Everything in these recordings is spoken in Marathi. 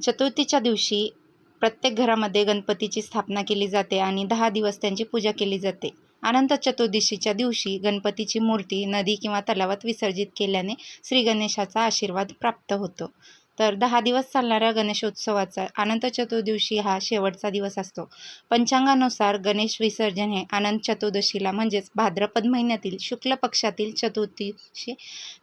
चतुर्थीच्या दिवशी प्रत्येक घरामध्ये गणपतीची स्थापना केली जाते आणि दहा दिवस त्यांची पूजा केली जाते. अनंत चतुर्दशीच्या दिवशी गणपतीची मूर्ती नदी किंवा तलावात विसर्जित केल्याने श्री गणेशाचा आशीर्वाद प्राप्त होतो. तर दहा दिवस चालणाऱ्या गणेशोत्सवाचा अनंत चतुर्दिवशी हा शेवटचा दिवस असतो. पंचांगानुसार गणेश विसर्जन हे अनंत चतुर्दशीला म्हणजेच भाद्रपद महिन्यातील शुक्ल पक्षातील चतुर्थीशी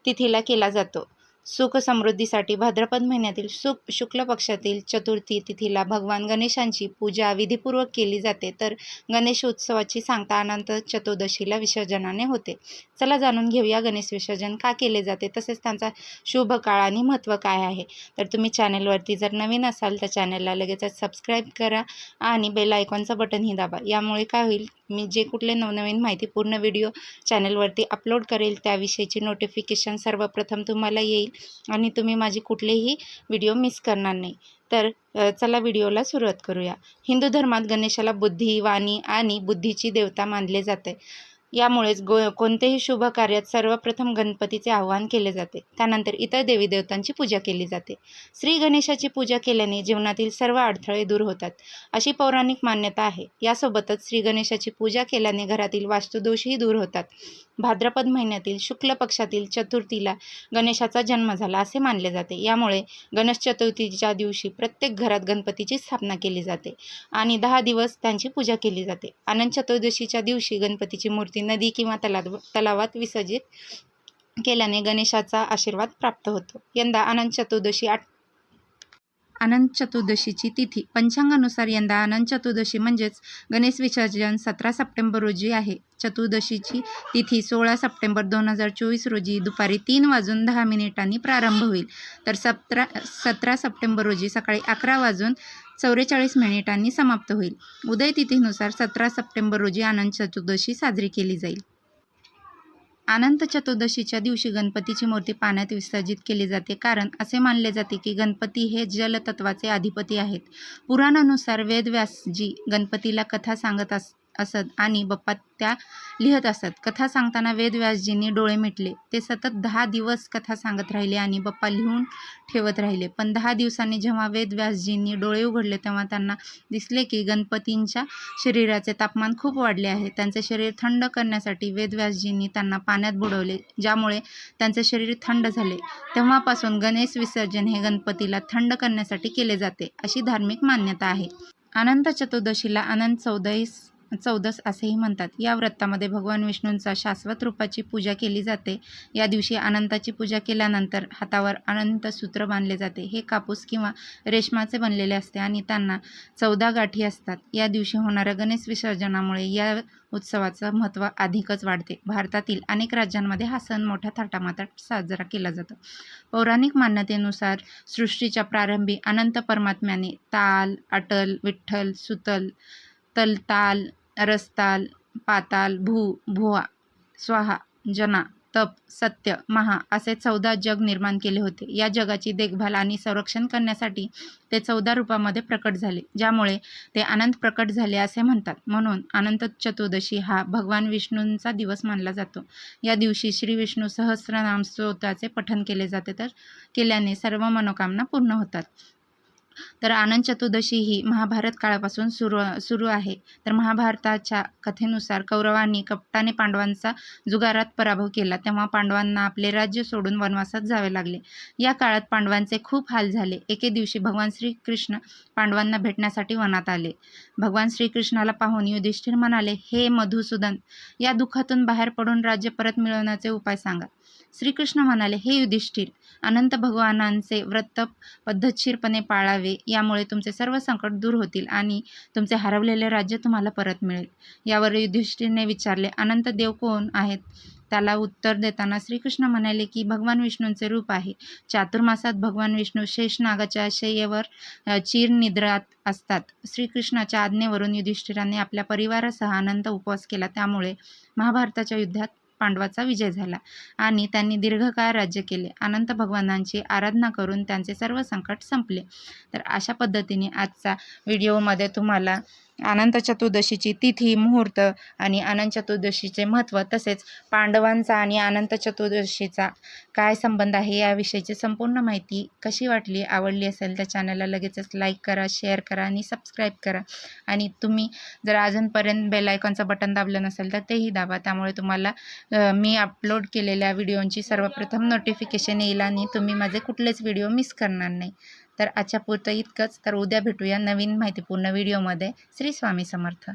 तिथीला केला जातो. सुख समृद्धीसाठी भाद्रपद महिन्यातील सुख शुक्ल पक्षातील चतुर्थी तिथीला भगवान गणेशांची पूजा विधीपूर्वक केली जाते. तर गणेश उत्सवाची सांगता अनंत चतुर्दशीला विसर्जनाने होते. चला जाणून घेऊया गणेश विसर्जन का केले जाते? तसेच त्यांचा शुभ काळ आणि महत्त्व काय आहे? तर तुम्ही चॅनलवरती जर नवीन असाल तर चॅनलला लगेचच सबस्क्राईब करा आणि बेल आयकॉनचं बटनही दाबा. यामुळे काय होईल? मी जे कुठले नवनवीन माहिती पूर्ण व्हिडिओ चॅनलवरती अपलोड करेल त्याविषयीची नोटिफिकेशन सर्वप्रथम तुम्हाला येईल आणि तुम्ही माझी कुठलेही व्हिडिओ मिस करणार नाही. तर चला व्हिडिओला सुरुवात करूया. हिंदू धर्मात गणेशाला बुद्धी वाणी आणि बुद्धीची देवता मानले जाते. यामुळेच गो कोणतेही शुभ कार्यात सर्वप्रथम गणपतीचे आवाहन केले जाते. त्यानंतर इतर देवी देवतांची पूजा केली जाते. श्री गणेशाची पूजा केल्याने जीवनातील सर्व अडथळे दूर होतात अशी पौराणिक मान्यता आहे. यासोबतच श्री गणेशाची पूजा केल्याने घरातील वास्तुदोषही दूर होतात. भाद्रपद महिन्यातील शुक्ल पक्षातील चतुर्थीला गणेशाचा जन्म झाला असे मानले जाते. यामुळे गणेश चतुर्थीच्या दिवशी प्रत्येक घरात गणपतीची स्थापना केली जाते आणि दहा दिवस त्यांची पूजा केली जाते. अनंत चतुर्दशीच्या दिवशी गणपतीची मूर्ती नदी किंवा तलाव तलावात विसर्जित केल्याने गणेशाचा आशीर्वाद प्राप्त होतो. यंदा अनंत चतुर्दशी आठ अनंत चतुर्दशीची तिथी. पंचांगानुसार यंदा अनंत चतुर्दशी म्हणजेच गणेश विसर्जन सतरा सप्टेंबर रोजी आहे. चतुर्दशीची तिथी सोळा सप्टेंबर दोन हजार चोवीस रोजी दुपारी तीन वाजून दहा मिनिटांनी प्रारंभ होईल. तर सतरा सतरा सप्टेंबर रोजी सकाळी अकरा वाजून चौवेचाळीस मिनिटांनी समाप्त होईल. उदय तिथीनुसार सतरा सप्टेंबर रोजी अनंत चतुर्दशी साजरी केली जाईल. अनंत चतुर्दशीच्या दिवशी गणपतीची मूर्ती पाण्यात विसर्जित केली जाते. कारण असे मानले जाते की गणपती हे जलतत्वाचे अधिपती आहेत. पुराणानुसार वेदव्यासजी गणपतीला कथा सांगत अस असत आणि बप्पा त्या लिहत असत. कथा सांगताना वेदव्यासजींनी डोळे मिटले. ते सतत दहा दिवस कथा सांगत राहिले आणि बप्पा लिहून ठेवत राहिले. पण दहा दिवसांनी जेव्हा वेदव्यासजींनी डोळे उघडले तेव्हा त्यांना दिसले की गणपतींच्या शरीराचे तापमान खूप वाढले आहे. त्यांचे शरीर थंड करण्यासाठी वेदव्यासजींनी त्यांना पाण्यात बुडवले ज्यामुळे त्यांचे शरीर थंड झाले. तेव्हापासून गणेश विसर्जन हे गणपतीला थंड करण्यासाठी केले जाते अशी धार्मिक मान्यता आहे. अनंत चतुर्दशीला अनंत चौदस चौदस असेही म्हणतात. या व्रतामध्ये भगवान विष्णूंचा शाश्वत रूपाची पूजा केली जाते. या दिवशी अनंताची पूजा केल्यानंतर हातावर अनंत सूत्र बांधले जाते. हे कापूस किंवा रेशमाचे बनलेले असते आणि त्यांना चौदा गाठी असतात. या दिवशी होणाऱ्या गणेश विसर्जनामुळे या उत्सवाचं महत्त्व अधिकच वाढते. भारतातील अनेक राज्यांमध्ये हा सण मोठ्या थाटामाटात साजरा केला जातो. पौराणिक मान्यतेनुसार सृष्टीच्या प्रारंभी अनंत परमात्म्याने ताल अटल विठ्ठल सुतल तलताल रसताल पाताल भू भुवा स्वाहा जना तप सत्य महा असे चौदा जग निर्माण केले होते. या जगाची देखभाल आणि संरक्षण करण्यासाठी ते चौदा रूपामध्ये प्रकट झाले ज्यामुळे ते अनंत प्रकट झाले असे म्हणतात. म्हणून अनंत चतुर्दशी हा भगवान विष्णूंचा दिवस मानला जातो. या दिवशी श्री विष्णू सहस्रनाम स्तोत्राचे पठण केले जाते तर केल्याने सर्व मनोकामना पूर्ण होतात. तर आनंद चतुर्दशी ही महाभारत काळापासून सुरू सुरू आहे. तर महाभारताच्या कथेनुसार कौरवांनी कपटाने पांडवांचा जुगारात पराभव केला. तेव्हा पांडवांना आपले राज्य सोडून वनवासात जावे लागले. या काळात पांडवांचे खूप हाल झाले. एके दिवशी भगवान श्रीकृष्ण पांडवांना भेटण्यासाठी वनात आले. भगवान श्रीकृष्णाला पाहून युधिष्ठिर म्हणाले हे मधुसूदन या दुःखातून बाहेर पडून राज्य परत मिळवण्याचे उपाय सांगा. श्रीकृष्ण म्हणाले हे युधिष्ठिर अनंत भगवानांचे व्रत पद्धतशीरपणे पाळावे यामुळे तुमचे सर्व संकट दूर होतील आणि तुमचे हरवलेले राज्य तुम्हाला परत मिळेल. यावर युधिष्ठिरने विचारले अनंत देव कोण आहेत? त्याला उत्तर देताना श्रीकृष्ण म्हणाले की भगवान विष्णूंचे रूप आहे. चातुर्मासात भगवान विष्णू शेषनागाच्या शय्येवर चिरनिद्रात असतात. श्रीकृष्णाच्या आज्ञेवरून युधिष्ठिराने आपल्या परिवारासह अनंत उपवास केला. त्यामुळे महाभारताच्या युद्धात पांडवाचा विजय झाला आणि त्यांनी दीर्घकाळ राज्य केले. अनंत भगवानांची आराधना करून त्यांचे सर्व संकट संपले. तर अशा पद्धतीने आजचा व्हिडिओमध्ये तुम्हाला अनंत चतुर्दशीची तिथी मुहूर्त आणि अनंत चतुर्दशीचे महत्त्व तसेच पांडवांचा आणि अनंत चतुर्दशीचा काय संबंध आहे याविषयीची संपूर्ण माहिती कशी वाटली आवडली असेल तर चॅनलला लगेचच लाईक करा शेअर करा आणि सबस्क्राईब करा. आणि तुम्ही जर अजूनपर्यंत बेलायकॉनचं बटन दाबलं नसेल तर तेही दाबा. त्यामुळे तुम्हाला मी अपलोड केलेल्या व्हिडिओंची सर्वप्रथम नोटिफिकेशन येईल आणि तुम्ही माझे कुठलेच व्हिडिओ मिस करणार नाही. तर आजच्या पुरतं इतकंच. तर उद्या भेटूया नवीन माहितीपूर्ण व्हिडिओमध्ये. श्री स्वामी समर्थ.